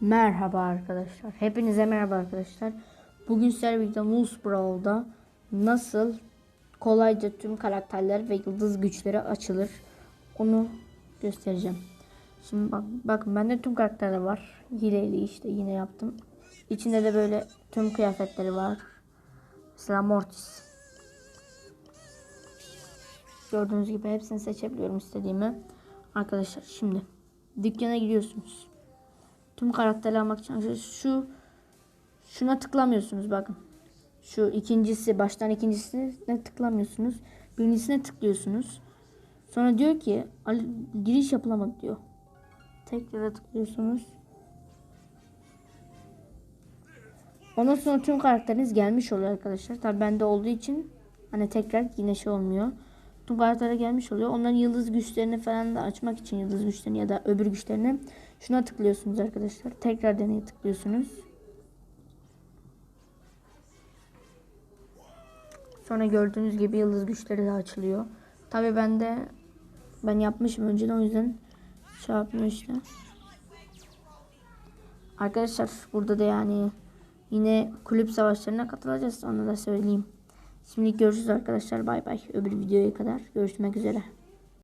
Merhaba arkadaşlar. Hepinize merhaba arkadaşlar. Bugün sizlerle birlikte Moose Brawl'da nasıl kolayca tüm karakterler ve yıldız güçleri açılır onu göstereceğim. Şimdi bak, bakın bende tüm karakterler var. Hileli işte yine yaptım. İçinde de böyle tüm kıyafetleri var. Mesela Mortis. Gördüğünüz gibi hepsini seçebiliyorum istediğimi. Arkadaşlar şimdi dükkana gidiyorsunuz. Tüm karakterleri almak için şu şuna tıklamıyorsunuz bakın. Şu ikincisi baştan ikincisine tıklamıyorsunuz. Birincisine tıklıyorsunuz. Sonra diyor ki "Ali- giriş yapılamadı diyor. Tekrar tıklıyorsunuz. Ondan sonra tüm karakteriniz gelmiş oluyor arkadaşlar. Tabi bende olduğu için hani tekrar yine şey olmuyor. Karakterler gelmiş oluyor. Onların yıldız güçlerini falan da açmak için yıldız güçlerini ya da öbür güçlerini şuna tıklıyorsunuz arkadaşlar. Tekrar deneye tıklıyorsunuz. Sonra gördüğünüz gibi yıldız güçleri de açılıyor. Tabi ben de ben yapmışım önceden o yüzden şey yapmıyor işte. Arkadaşlar burada da yani yine kulüp savaşlarına katılacağız onu da söyleyeyim. Şimdi görüşürüz arkadaşlar bay bay. Öbür videoya kadar görüşmek üzere.